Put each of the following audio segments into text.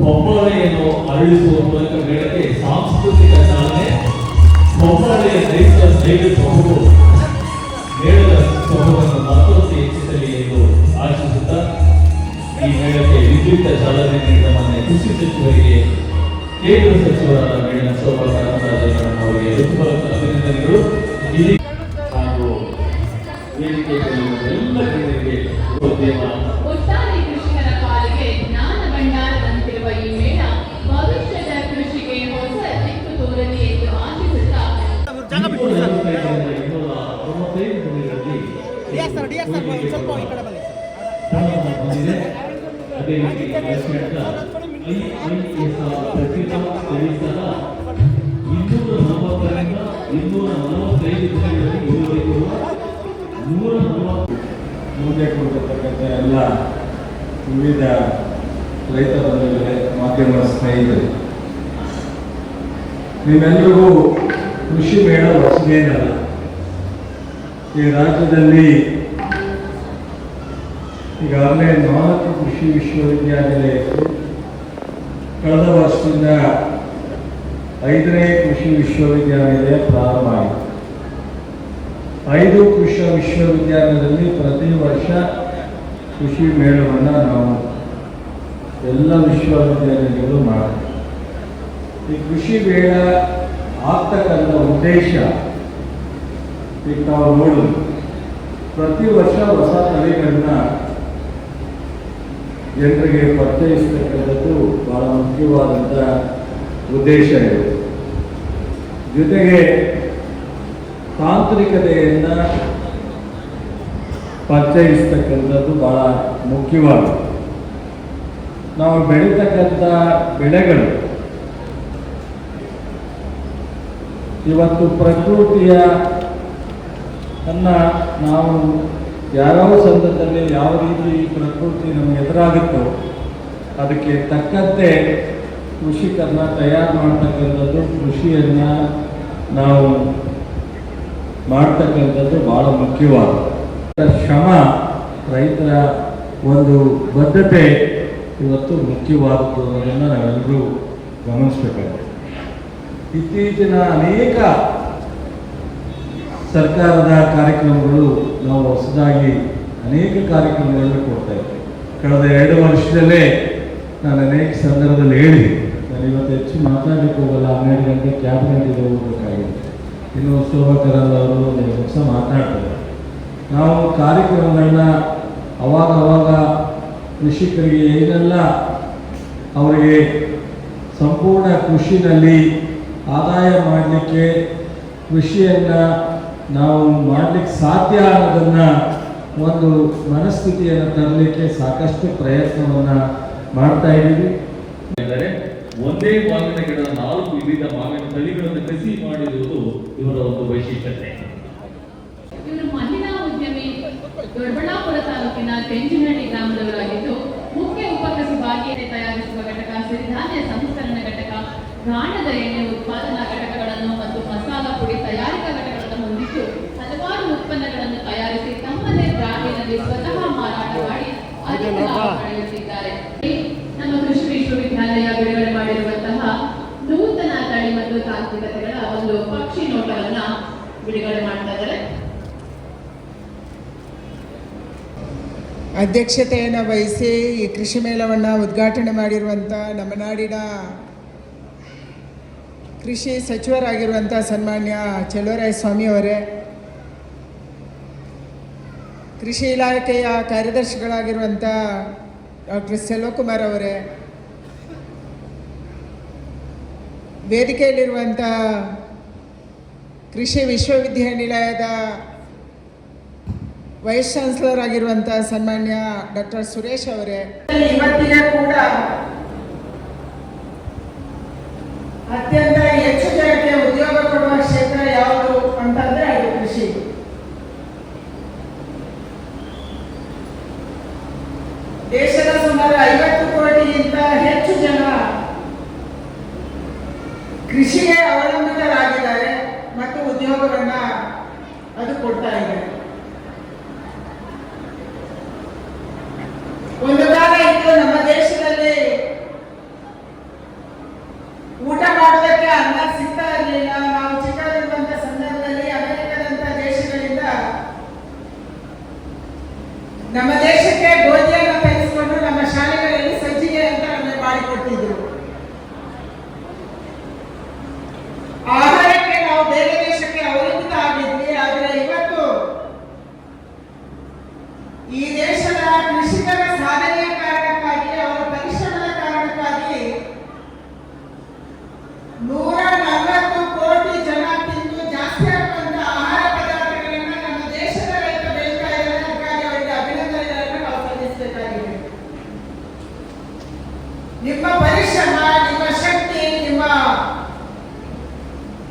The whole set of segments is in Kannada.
ಹೊಂಬಾಳೆಯನ್ನು ಅರಳಿಸುವ ಮೂಲಕ ಮೇಳಕ್ಕೆ ಸಾಂಸ್ಕೃತಿಕ ಚಾಲನೆ ಹೊಂಬಾಳೆಯ ನೈಜ ನೈಜ ಸೊಬಗು ಮೇಳದ ಸ್ವಭಾವವನ್ನು ಮತ್ತೊಂದು ಹೆಚ್ಚಿಸಲಿ ಎಂದು ಆಶಿಸುತ್ತಾ ಈ ಮೇಳಕ್ಕೆ ವಿದ್ಯುತ್ ಚಾಲನೆ ನೀಡಿದ ಮಾನ್ಯ ಕೃಷಿ ಸಚಿವರಿಗೆ ಕೇಂದ್ರ ಸಚಿವರಾದ ಮೇಲಿನ ಶೋಭಾ ಕರಂದ್ಲಾಜೇಶ್ವರನ್ ಅವರಿಗೆ ಹೃತ್ಪೂರ್ವಕ ಅಭಿನಂದನೆಗಳು ಹಾಗೂ ವೇದಿಕೆಯಲ್ಲಿರುವ ಎಲ್ಲ ಜನರಿಗೆ ಉದ್ಯಮ ಇನ್ನೂರ ನಲವತ್ತರಿಂದ ಇನ್ನೂರ ನಲವತ್ತೈದು ದಿನಗಳಲ್ಲಿ ನೂರ ನಲವತ್ತು ಮುಂದೆ ಎಲ್ಲ ವಿವಿಧ ರೈತ ಬಂಧುಗಳೇ ಮಾಧ್ಯಮ ಸ್ನೇಹಿತರು ನಿಮ್ಮೆಲ್ಲರಿಗೂ ಕೃಷಿ ಮೇಳ ಹೊಸದೇನಲ್ಲ ಈ ರಾಜ್ಯದಲ್ಲಿ ಈಗಾಗಲೇ ನಾಲ್ಕು ಕೃಷಿ ವಿಶ್ವವಿದ್ಯಾನಿಲಯ ಕಳೆದ ವರ್ಷದಿಂದ ಐದನೇ ಕೃಷಿ ವಿಶ್ವವಿದ್ಯಾನಿಲಯ ಪ್ರಾರಂಭ ಆಯಿತು ಐದು ಕೃಷಿ ವಿಶ್ವವಿದ್ಯಾಲಯದಲ್ಲಿ ಪ್ರತಿ ವರ್ಷ ಕೃಷಿ ಮೇಳವನ್ನು ನಾವು ಎಲ್ಲ ವಿಶ್ವವಿದ್ಯಾಲಯಗಳು ಮಾಡ್ತೀವಿ. ಈ ಕೃಷಿ ಮೇಳ ಆಗ್ತಕ್ಕಂಥ ಉದ್ದೇಶ ಈಗ ನಾವು ನೋಡಿದ್ರು ಪ್ರತಿ ವರ್ಷ ಹೊಸ ತಳಿಗಳನ್ನ ಜನರಿಗೆ ಪರಿಚಯಿಸ್ತಕ್ಕಂಥದ್ದು ಬಹಳ ಮುಖ್ಯವಾದಂಥ ಉದ್ದೇಶ ಇದೆ. ಜೊತೆಗೆ ತಾಂತ್ರಿಕತೆಯನ್ನ ಪರಿಚಯಿಸ್ತಕ್ಕಂಥದ್ದು ಬಹಳ ಮುಖ್ಯವಾದ ನಾವು ಬೆಳೀತಕ್ಕಂಥ ಬೆಳೆಗಳು, ಇವತ್ತು ಪ್ರಕೃತಿಯ ಅನ್ನ ನಾವು ಯಾವ್ಯಾವ ಸಂದರ್ಭದಲ್ಲಿ ಯಾವ ರೀತಿ ಪ್ರಕೃತಿ ನಮ್ಗೆ ಎದುರಾಗುತ್ತೋ ಅದಕ್ಕೆ ತಕ್ಕಂತೆ ಕೃಷಿಕರನ್ನ ತಯಾರು ಮಾಡ್ತಕ್ಕಂಥದ್ದು ಕೃಷಿಯನ್ನ ನಾವು ಮಾಡ್ತಕ್ಕಂಥದ್ದು ಬಹಳ ಮುಖ್ಯವಾದ ಶ್ರಮ, ರೈತರ ಒಂದು ಬದ್ಧತೆ ಇವತ್ತು ಮುಖ್ಯವಾದದ್ದು ಅನ್ನೋದನ್ನು ನಾವೆಲ್ಲರೂ ಗಮನಿಸಬೇಕಾಗಿದೆ. ಇತ್ತೀಚಿನ ಅನೇಕ ಸರ್ಕಾರದ ಕಾರ್ಯಕ್ರಮಗಳು ನಾವು ಹೊಸದಾಗಿ ಅನೇಕ ಕಾರ್ಯಕ್ರಮಗಳನ್ನು ಕೊಡ್ತಾ ಇದ್ದೇವೆ ಕಳೆದ ಎರಡು ವರ್ಷದಲ್ಲೇ ನಾನು ಅನೇಕ ಸಂದರ್ಭದಲ್ಲಿ ಹೇಳಿ, ನಾನು ಇವತ್ತು ಹೆಚ್ಚು ಮಾತಾಡಲಿಕ್ಕೆ ಹೋಗಲ್ಲ, ಹನ್ನೆರಡು ಗಂಟೆ ಕ್ಯಾಬಿನೆಟ್ಗೆ ಹೋಗಬೇಕಾಗಿದೆ ಇನ್ನು ಶೋಭಕರಲ್ಲ ಅವರು ಹೊಸ ಮಾತಾಡ್ತಾರೆ. ನಾವು ಕಾರ್ಯಕ್ರಮಗಳನ್ನ ಅವಾಗ ಅವಾಗ ಕೃಷಿಕರಿಗೆ ಏನೆಲ್ಲ ಅವರಿಗೆ ಸಂಪೂರ್ಣ ಕೃಷಿನಲ್ಲಿ ಆದಾಯ ಮಾಡಲಿಕ್ಕೆ ಕೃಷಿಯನ್ನು ನಾವು ಮಾಡಲಿಕ್ಕೆ ಸಾಧ್ಯ ಅನ್ನೋದನ್ನು ಒಂದು ಮನಸ್ಥಿತಿಯನ್ನು ತರಲಿಕ್ಕೆ ಸಾಕಷ್ಟು ಪ್ರಯತ್ನವನ್ನು ಮಾಡ್ತಾ ಇದ್ದೀವಿ. ಎಂದರೆ ಒಂದೇ ಮಾವಿನ ಗಿಡದ ನಾಲ್ಕು ವಿವಿಧ ಮಾವಿನ ತಳಿಗಳನ್ನು ಕಸಿ ಮಾಡಿರುವುದು ಇವರ ಒಂದು ವೈಶಿಷ್ಟ್ಯತೆ. ಇವರು ಮಹಿಳಾ ಉದ್ಯಮಿ ದೊಡ್ಡಬಳ್ಳಾಪುರ ತಾಲೂಕಿನ ಕೆಂಜಿನಹಳ್ಳಿ ಗ್ರಾಮದವರಾಗಿದ್ದು ಮುಖ್ಯ ಉಪಕಸುಬಾಗಿ ತಯಾರಿಸುವ ಘಟಕ ಸಿರಿಧಾನ್ಯ ಸಂಸ್ಕರಣ ಘಟಕ ಗಾಣದ ಎಣ್ಣೆ ಉತ್ಪಾದನಾ ನಮ್ಮ ಕೃಷಿ ವಿಶ್ವವಿದ್ಯಾಲಯ ಬಿಡುಗಡೆ ಮಾಡಿರುವಂತಹ ನೂತನ ತಳಿ ಮತ್ತು ತಾಂತ್ರಿಕತೆಗಳ ಒಂದು ಪಕ್ಷಿ ನೋಟವನ್ನ ಬಿಡುಗಡೆ ಮಾಡ್ತಾ ಇದ್ದಾರೆ. ಅಧ್ಯಕ್ಷತೆಯನ್ನು ವಹಿಸಿ ಈ ಕೃಷಿ ಮೇಳವನ್ನು ಉದ್ಘಾಟನೆ ಮಾಡಿರುವಂಥ ನಮ್ಮ ನಾಡಿನ ಕೃಷಿ ಸಚಿವರಾಗಿರುವಂಥ ಸನ್ಮಾನ್ಯ ಚೆಲುವರಾಯ ಸ್ವಾಮಿಯವರೇ ಕೃಷಿ ಇಲಾಖೆಯ ಕಾರ್ಯದರ್ಶಿಗಳಾಗಿರುವಂಥ ಡಾಕ್ಟರ್ ಸೆಲ್ವಕುಮಾರ್ ಅವರೇ ವೇದಿಕೆಯಲ್ಲಿರುವಂಥ ಕೃಷಿ ವಿಶ್ವವಿದ್ಯಾನಿಲಯದ ವೈಸ್ ಚಾನ್ಸಲರ್ ಆಗಿರುವಂತಹ ಸನ್ಮಾನ್ಯ ಡಾಕ್ಟರ್ ಸುರೇಶ್ ಅವರೇ. ಇವತ್ತಿನ ಕೂಡ ಅತ್ಯಂತ ದೇಶದ ಸುಮಾರು ಐವತ್ತು ಕೋಟಿಗಿಂತ ಹೆಚ್ಚು ಜನ ಕೃಷಿಗೆ ಅವಲಂಬಿತರಾಗಿದ್ದಾರೆ ಮತ್ತು ಉದ್ಯೋಗವನ್ನ ಅದು ಕೊಡ್ತಾ ಇದೆ. ಒಂದು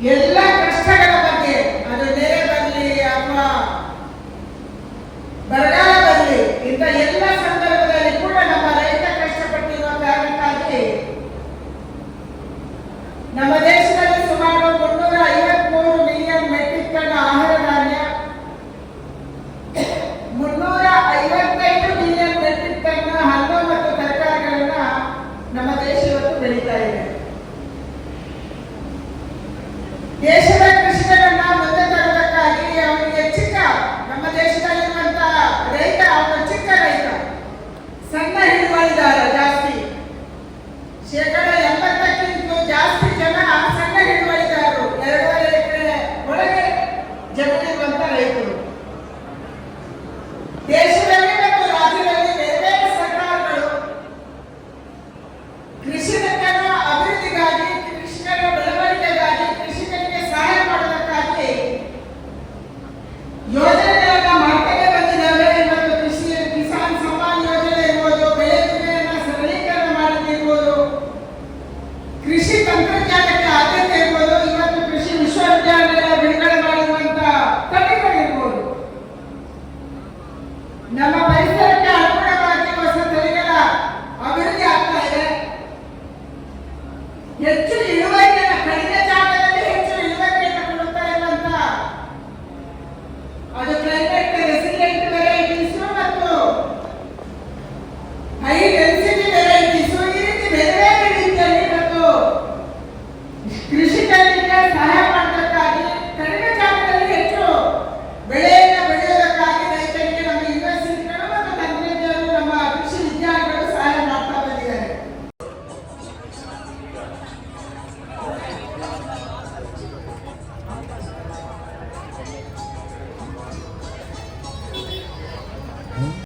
ಎಲ್ಲ